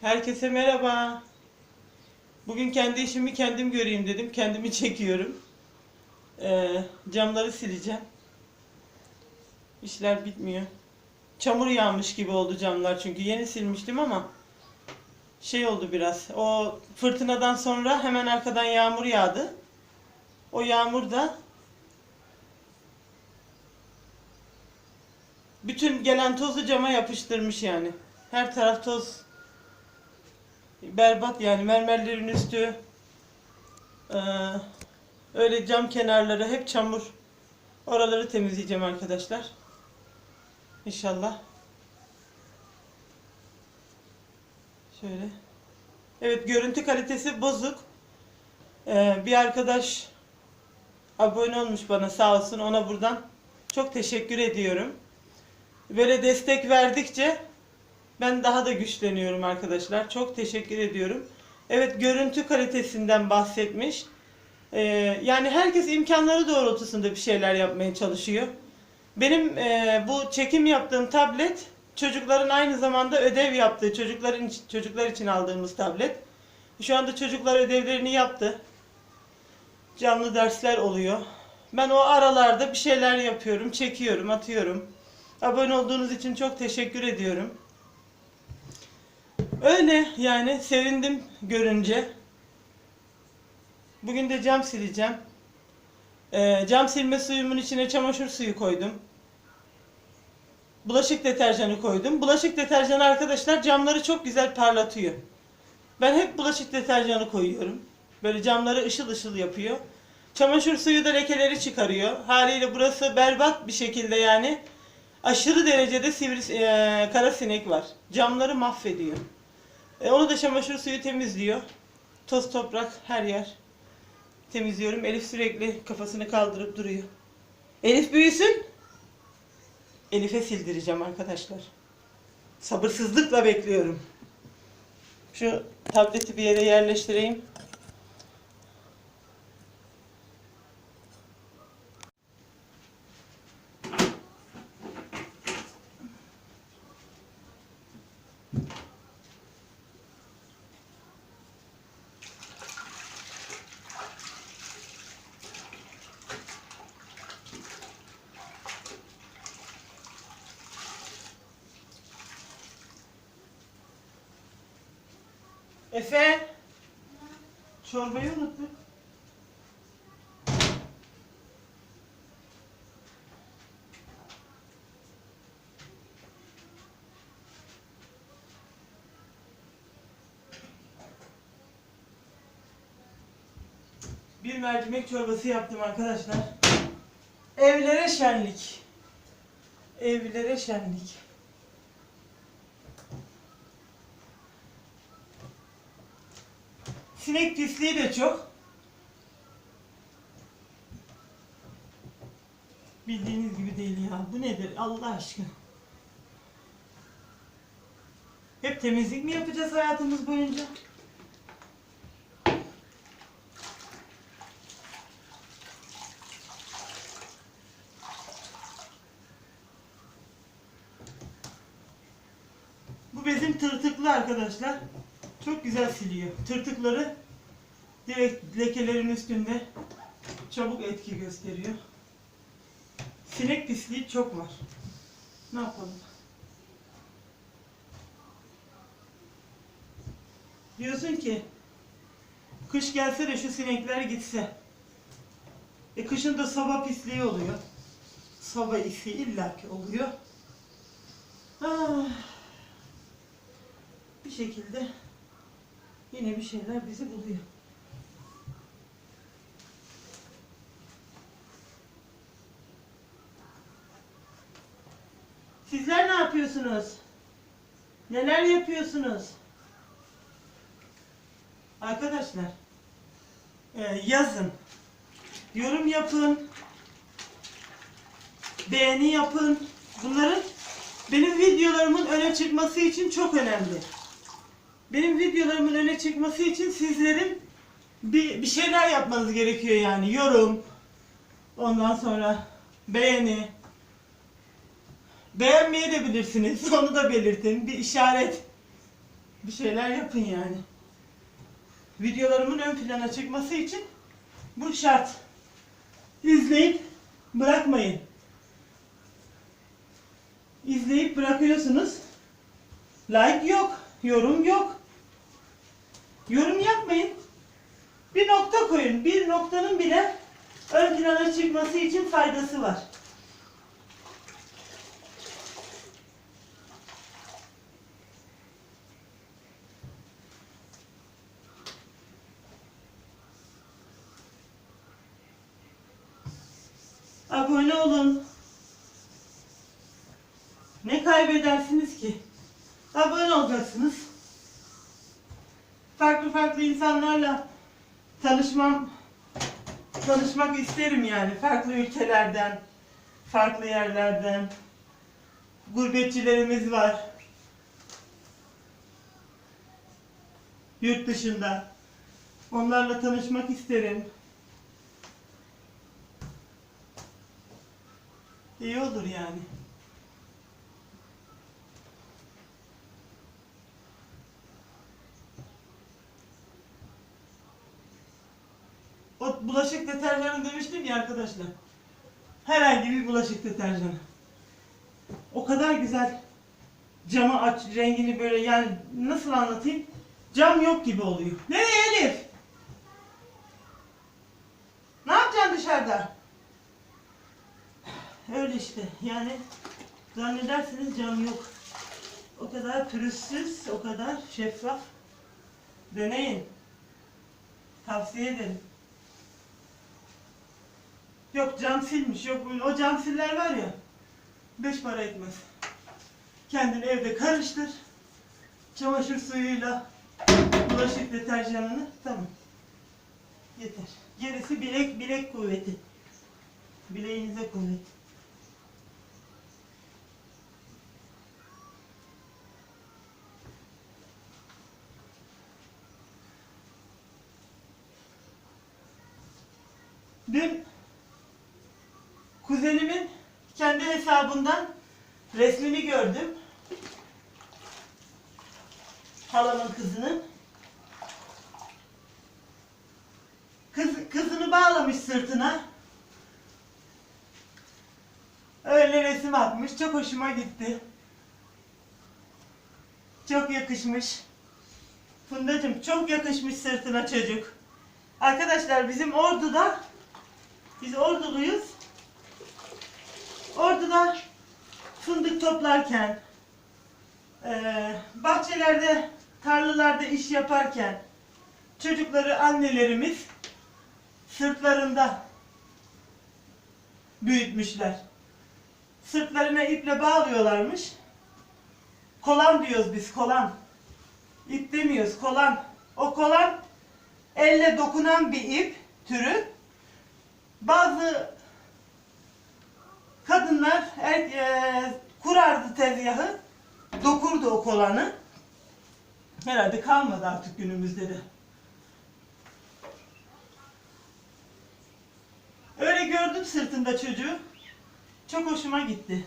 Herkese merhaba. Bugün kendi işimi kendim göreyim dedim. Kendimi çekiyorum. Ee, camları sileceğim. İşler bitmiyor. Çamur yağmış gibi oldu camlar çünkü yeni silmiştim ama şey oldu biraz. O fırtınadan sonra hemen arkadan yağmur yağdı. O yağmur da bütün gelen tozu cama yapıştırmış yani. Her taraf toz. Berbat yani mermerlerin üstü. Ee, öyle cam kenarları hep çamur. Oraları temizleyeceğim arkadaşlar. İnşallah. Şöyle. Evet görüntü kalitesi bozuk. Ee, bir arkadaş abone olmuş bana sağ olsun ona buradan çok teşekkür ediyorum. Böyle destek verdikçe ben daha da güçleniyorum arkadaşlar. Çok teşekkür ediyorum. Evet görüntü kalitesinden bahsetmiş. Ee, yani herkes imkanları doğrultusunda bir şeyler yapmaya çalışıyor. Benim e, bu çekim yaptığım tablet çocukların aynı zamanda ödev yaptığı çocukların çocuklar için aldığımız tablet. Şu anda çocuklar ödevlerini yaptı. Canlı dersler oluyor. Ben o aralarda bir şeyler yapıyorum, çekiyorum, atıyorum. Abone olduğunuz için çok teşekkür ediyorum. Öyle yani sevindim görünce. Bugün de cam sileceğim. Ee, cam silme suyumun içine çamaşır suyu koydum. Bulaşık deterjanı koydum. Bulaşık deterjanı arkadaşlar camları çok güzel parlatıyor. Ben hep bulaşık deterjanı koyuyorum. Böyle camları ışıl ışıl yapıyor. Çamaşır suyu da lekeleri çıkarıyor. Haliyle burası berbat bir şekilde yani. Aşırı derecede sivri, e, kara sinek var. Camları mahvediyor. E, onu da çamaşır suyu temizliyor. Toz toprak her yer temizliyorum. Elif sürekli kafasını kaldırıp duruyor. Elif büyüsün. Elif'e sildireceğim arkadaşlar. Sabırsızlıkla bekliyorum. Şu tableti bir yere yerleştireyim. Efe. Çorbayı unuttuk. Bir mercimek çorbası yaptım arkadaşlar. Evlere şenlik. Evlere şenlik. Sinek pisliği de çok. Bildiğiniz gibi değil ya. Bu nedir Allah aşkına? Hep temizlik mi yapacağız hayatımız boyunca? Bu bezim tırtıklı arkadaşlar. Çok güzel siliyor. Tırtıkları direkt lekelerin üstünde çabuk etki gösteriyor. Sinek pisliği çok var. Ne yapalım? Diyorsun ki kış gelse de şu sinekler gitse. E kışın da soba pisliği oluyor. Soba isi illaki oluyor. Ah, bir şekilde yine bir şeyler bizi buluyor. Sizler ne yapıyorsunuz? Neler yapıyorsunuz? Arkadaşlar, e, yazın. Yorum yapın. Beğeni yapın. Bunların benim videolarımın öne çıkması için çok önemli. Benim videolarımın öne çıkması için sizlerin bir, bir şeyler yapmanız gerekiyor yani. Yorum, ondan sonra beğeni. Beğenmeye de bilirsiniz. Onu da belirtin. Bir işaret. Bir şeyler yapın yani. Videolarımın ön plana çıkması için bu şart. İzleyip bırakmayın. İzleyip bırakıyorsunuz. Like yok, yorum yok. Yorum yapmayın. Bir nokta koyun. Bir noktanın bile ön plana çıkması için faydası var. Abone olun. Ne kaybedersiniz ki? Abone olacaksınız. Farklı insanlarla tanışmam tanışmak isterim yani. Farklı ülkelerden, farklı yerlerden. Gurbetçilerimiz var. Yurt dışında. Onlarla tanışmak isterim. İyi olur yani. O bulaşık deterjanı demiştim ya arkadaşlar. Herhangi bir bulaşık deterjanı. O kadar güzel camı aç rengini böyle yani nasıl anlatayım? Cam yok gibi oluyor. Nereye Elif? Ne yapacaksın dışarıda? Öyle işte yani zannedersiniz cam yok. O kadar pürüzsüz, o kadar şeffaf. Deneyin. Tavsiye ederim. Yok cam silmiş, yok o cam siller var ya. Beş para etmez. Kendini evde karıştır. Çamaşır suyuyla bulaşık deterjanını tamam. Yeter. Gerisi bilek bilek kuvveti. Bileğinize kuvvet. Dün kuzenimin kendi hesabından resmini gördüm. Halamın kızının. Kız, kızını bağlamış sırtına. Öyle resim atmış. Çok hoşuma gitti. Çok yakışmış. Fundacığım çok yakışmış sırtına çocuk. Arkadaşlar bizim Ordu'da biz Orduluyuz. Ordu'da fındık toplarken eee, bahçelerde, tarlalarda iş yaparken çocukları annelerimiz sırtlarında büyütmüşler. Sırtlarına iple bağlıyorlarmış. Kolan diyoruz biz kolan. İp demiyoruz kolan. O kolan elle dokunan bir ip türü. Bazı kadınlar er, e, kurardı tezgahı, dokurdu o kolanı. Herhalde kalmadı artık günümüzde de. Öyle gördüm sırtında çocuğu. Çok hoşuma gitti.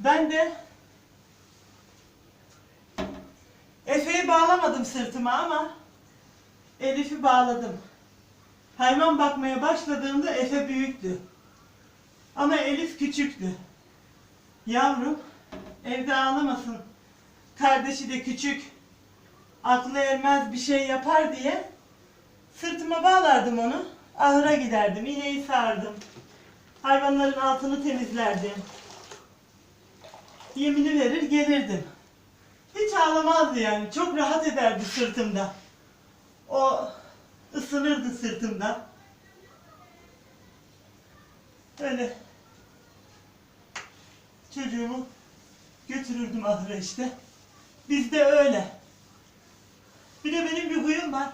Ben de Efe'yi bağlamadım sırtıma ama Elif'i bağladım. Hayvan bakmaya başladığımda Efe büyüktü. Ama Elif küçüktü. Yavrum evde ağlamasın. Kardeşi de küçük. Aklı ermez bir şey yapar diye sırtıma bağlardım onu. Ahıra giderdim. ineği sağardım. Hayvanların altını temizlerdim. Yemini verir gelirdim. Hiç ağlamazdı yani. Çok rahat ederdi sırtımda. O ısınırdı sırtımda. Öyle çocuğumu götürürdüm ahıra işte. Bizde öyle. Bir de benim bir huyum var.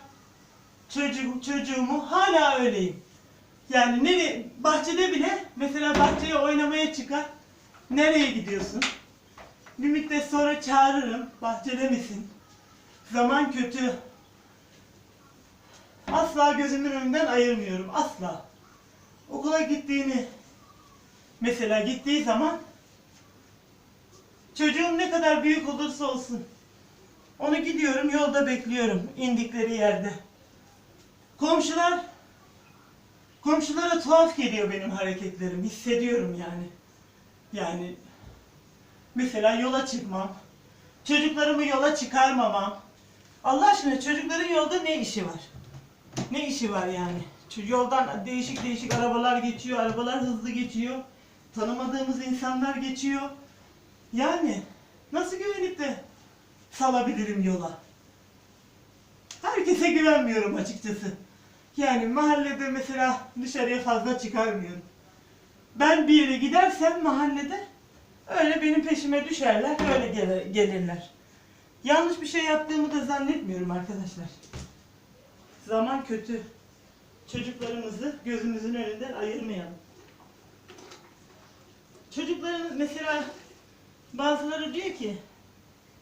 Çocuğum, çocuğumu hala öyleyim. Yani nereye, bahçede bile mesela bahçeye oynamaya çıkar. Nereye gidiyorsun? Bir müddet sonra çağırırım. Bahçede misin? Zaman kötü. Asla gözümün önünden ayırmıyorum. Asla. Okula gittiğini mesela gittiği zaman çocuğum ne kadar büyük olursa olsun Onu gidiyorum yolda bekliyorum indikleri yerde. Komşular komşulara tuhaf geliyor benim hareketlerim. Hissediyorum yani. Yani mesela yola çıkmam. Çocuklarımı yola çıkarmamam. Allah aşkına çocukların yolda ne işi var? Ne işi var yani? Yoldan değişik değişik arabalar geçiyor, arabalar hızlı geçiyor. Tanımadığımız insanlar geçiyor. Yani nasıl güvenip de salabilirim yola? Herkese güvenmiyorum açıkçası. Yani mahallede mesela dışarıya fazla çıkarmıyorum. Ben bir yere gidersem mahallede öyle benim peşime düşerler, öyle gele- gelirler. Yanlış bir şey yaptığımı da zannetmiyorum arkadaşlar. Zaman kötü. Çocuklarımızı gözümüzün önünden ayırmayalım. Çocukların mesela bazıları diyor ki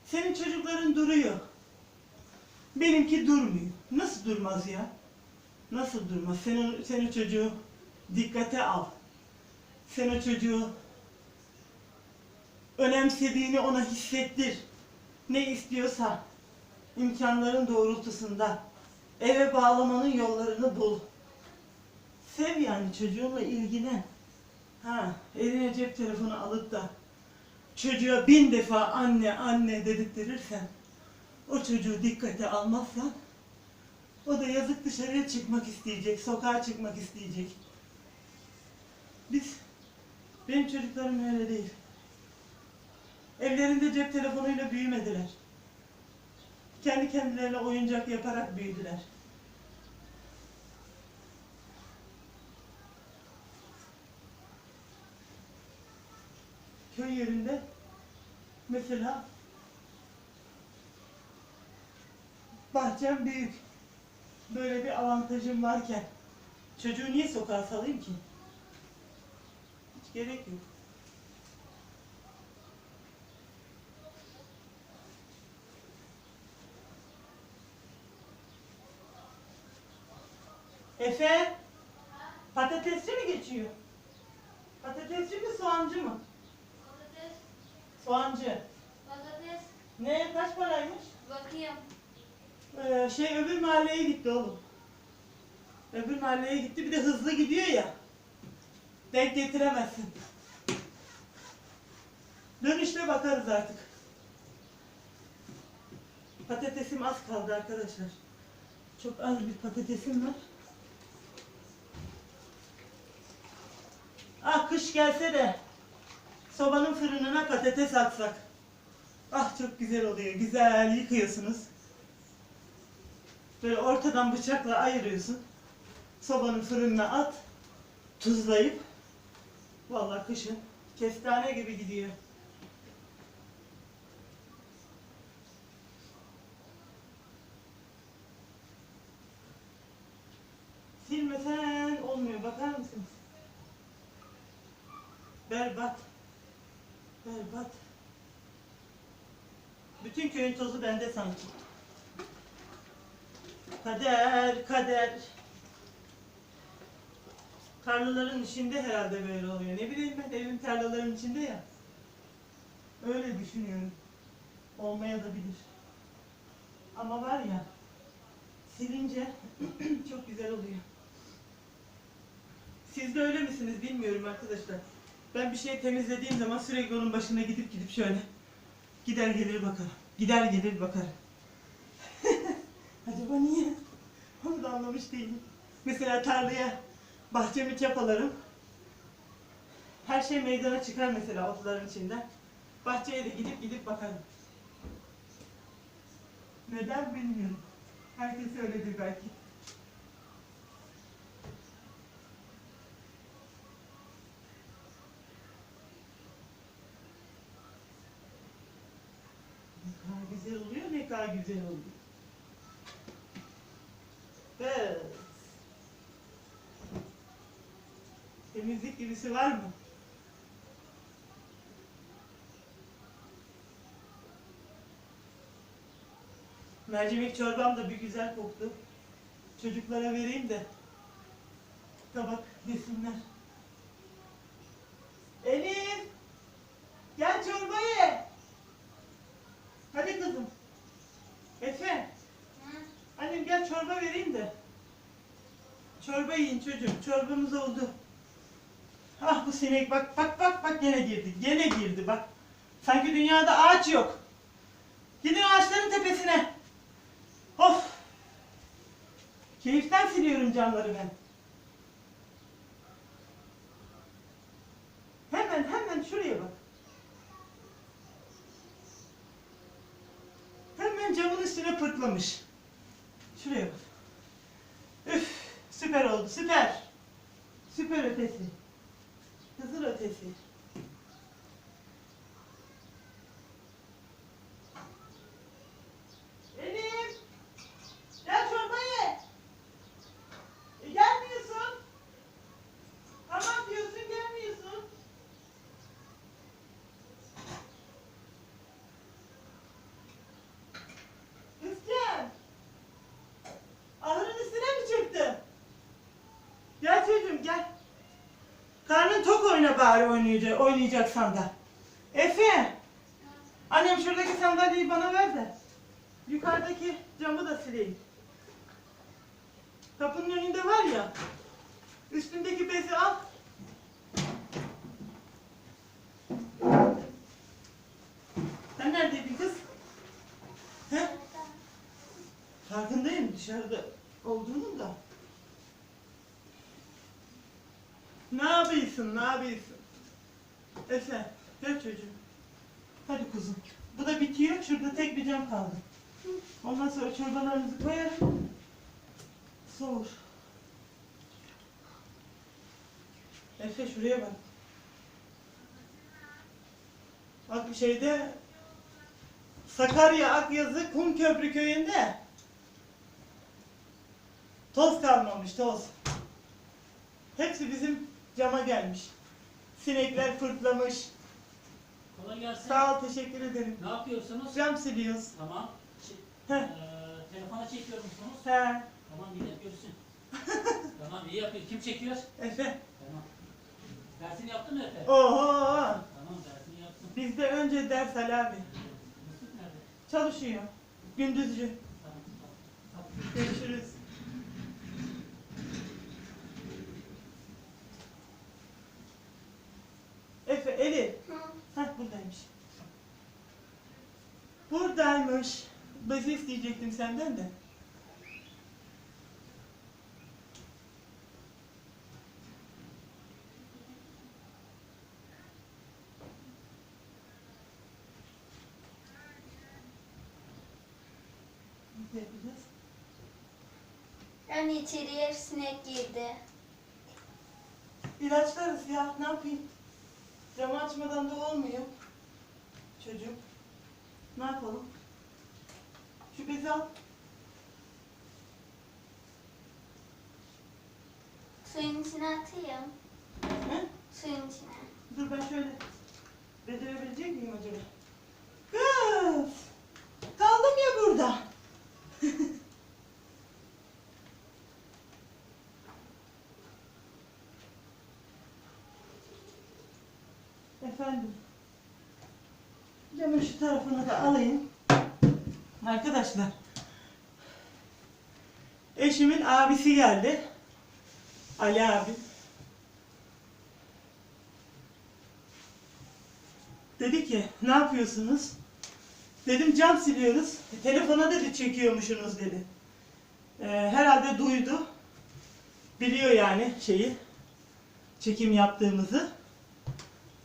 senin çocukların duruyor. Benimki durmuyor. Nasıl durmaz ya? Nasıl durmaz? Sen o, sen o çocuğu dikkate al. Sen o çocuğu önemsediğini ona hissettir. Ne istiyorsa imkanların doğrultusunda eve bağlamanın yollarını bul. Sev yani çocuğunla ilgilen. Ha, eline cep telefonu alıp da çocuğa bin defa anne anne dedirtirsen o çocuğu dikkate almazsan o da yazık dışarıya çıkmak isteyecek, sokağa çıkmak isteyecek. Biz, benim çocuklarım öyle değil. Evlerinde cep telefonuyla büyümediler. Kendi kendilerine oyuncak yaparak büyüdüler. Köy yerinde mesela bahçem büyük. Böyle bir avantajım varken çocuğu niye sokağa salayım ki? Hiç gerek yok. Efe, patatesçi mi geçiyor? Patatesçi mi soğancı mı? Soğancı. patates, Ne kaç paraymış? bakayım. Ee, şey öbür mahalleye gitti oğlum. Öbür mahalleye gitti bir de hızlı gidiyor ya. Denk getiremezsin. Dönüşte bakarız artık. Patatesim az kaldı arkadaşlar. Çok az bir patatesim var. Ah kış gelse de sobanın fırınına patates atsak. Ah çok güzel oluyor. Güzel yıkıyorsunuz. Böyle ortadan bıçakla ayırıyorsun. Sobanın fırınına at. Tuzlayıp. Vallahi kışın kestane gibi gidiyor. Silmesen olmuyor. Bakar mısınız? Berbat. Berbat. Bütün köyün tozu bende sanki. Kader, kader. Tarlaların içinde herhalde böyle oluyor. Ne bileyim ben evim tarlaların içinde ya. Öyle düşünüyorum. Olmaya da bilir. Ama var ya silince çok güzel oluyor. Siz de öyle misiniz bilmiyorum arkadaşlar. Ben bir şey temizlediğim zaman sürekli onun başına gidip gidip şöyle gider gelir bakarım. Gider gelir bakarım. Acaba niye? Onu da anlamış değilim. Mesela tarlaya bahçemi çapalarım. Her şey meydana çıkar mesela otların içinden. Bahçeye de gidip gidip bakarım. Neden bilmiyorum. Herkes öyledir belki. Ne kadar güzel oluyor, ne kadar güzel oluyor. Evet. Temizlik gibisi var mı? Mercimek çorbam da bir güzel koktu. Çocuklara vereyim de tabak yesinler. Elif! Gel çorba ye! Hadi kızım. Efe, Hı? annem gel çorba vereyim de. Çorba yiyin çocuğum. Çorbamız oldu. Ah bu sinek bak bak bak bak gene girdi. Gene girdi bak. Sanki dünyada ağaç yok. Gidin ağaçların tepesine. Of. Keyiften siliyorum camları ben. Hemen hemen şuraya bak. Hemen camın üstüne pırtlamış. Şuraya bak. Süper oldu, süper. Süper ötesi. Hızır ötesi. Elif! Gel çorba ye. E, gelmiyorsun. Tamam diyorsun, gelmiyorsun. Kızcağım. Ahırın üstüne mi çıktın? Gel çocuğum gel. Karnın tok oyna bari oynayacak, oynayacaksan da. Efe. Annem şuradaki sandalyeyi bana ver de. Yukarıdaki camı da sileyim. Kapının önünde var ya. Üstündeki bezi al. Sen neredeydin kız? He? Farkındayım dışarıda olduğunun da. Ne yapıyorsun, ne yapıyorsun? Efe, gel çocuğum. Hadi kuzum. Bu da bitiyor, şurada tek bir cam kaldı. Ondan sonra çorbalarımızı koyarım. Soğur. Efe şuraya bak. Bak şeyde Sakarya Akyazı Kumköprü köyünde toz kalmamış toz. Hepsi bizim cama gelmiş. Sinekler fırtlamış. Kolay gelsin. Sağ ol teşekkür ederim. Ne yapıyorsunuz? Cam siliyoruz. Tamam. Ç- Heh. eee, telefona çekiyor musunuz? He. Tamam millet görsün. tamam iyi yapıyor. Kim çekiyor? Efe. Tamam. Dersini yaptın mı Efe? Oho. Tamam dersini yaptın. Bizde önce ders Ali abi. Mesut nerede? Çalışıyor. Gündüzcü. Tamam. tamam. Görüşürüz. Efe, Eli. Hı? Heh buradaymış. Buradaymış. Bezi isteyecektim senden de. Ne yapacağız? Yani içeriye sinek girdi. İlaçlarız ya ne yapayım? Camı açmadan da olmuyor. Çocuk. Ne yapalım? Şu bezi al. Suyun içine atayım. He? Suyun içine. Dur ben şöyle becerebilecek miyim acaba? Kız! Kaldım ya burada. Efendim. Camın şu tarafını da alayım. Arkadaşlar. Eşimin abisi geldi. Ali abi. Dedi ki ne yapıyorsunuz? Dedim cam siliyoruz. "E, Telefona dedi çekiyormuşsunuz dedi. Ee, herhalde duydu. Biliyor yani şeyi. Çekim yaptığımızı.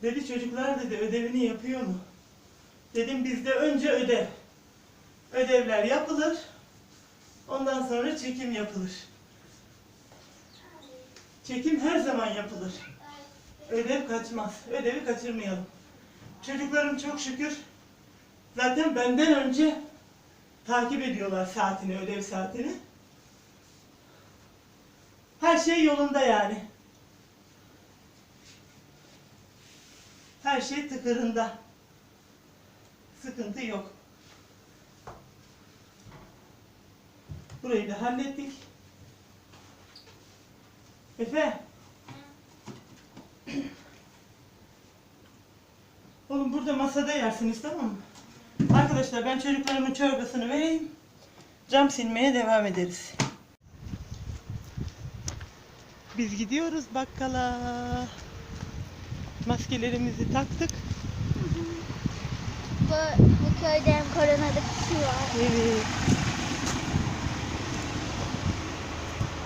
Dedi çocuklar dedi ödevini yapıyor mu? Dedim bizde önce ödev. Ödevler yapılır. Ondan sonra çekim yapılır. Çekim her zaman yapılır. Ödev kaçmaz. Ödevi kaçırmayalım. Çocuklarım çok şükür zaten benden önce takip ediyorlar saatini, ödev saatini. Her şey yolunda yani. Her şey tıkırında. Sıkıntı yok. Burayı da hallettik. Efe. Oğlum burada masada yersiniz tamam mı? Arkadaşlar ben çocuklarımın çorbasını vereyim. Cam silmeye devam ederiz. Biz gidiyoruz bakkala. Maskelerimizi taktık. Bu, bu köyde koronalık kişi var. Evet.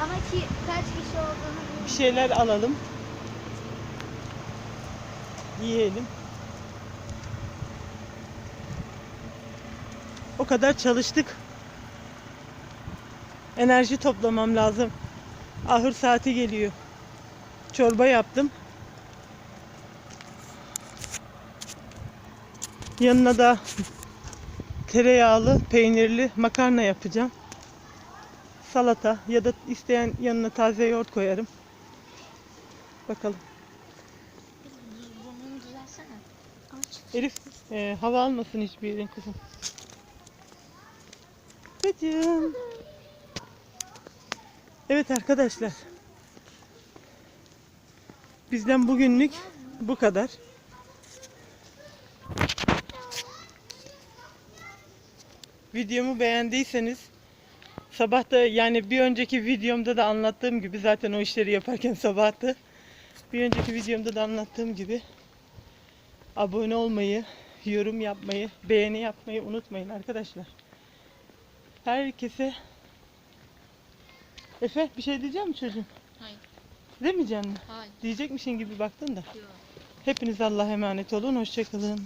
Ama ki kaç kişi olduğunu Bir şeyler alalım. Yiyelim. O kadar çalıştık. Enerji toplamam lazım. Ahır saati geliyor. Çorba yaptım. Yanına da tereyağlı, peynirli makarna yapacağım. Salata ya da isteyen yanına taze yoğurt koyarım. Bakalım. Elif e, hava almasın hiçbir yerin kızım. Bacım. Evet arkadaşlar. Bizden bugünlük bu kadar. Videomu beğendiyseniz sabah da yani bir önceki videomda da anlattığım gibi zaten o işleri yaparken sabahtı. Bir önceki videomda da anlattığım gibi abone olmayı, yorum yapmayı, beğeni yapmayı unutmayın arkadaşlar. Herkese Efe bir şey diyeceğim mi çocuğum? Hayır. Demeyeceksin mi? Hayır. Diyecekmişin gibi baktın da. Yok. Hepiniz Allah'a emanet olun. Hoşçakalın.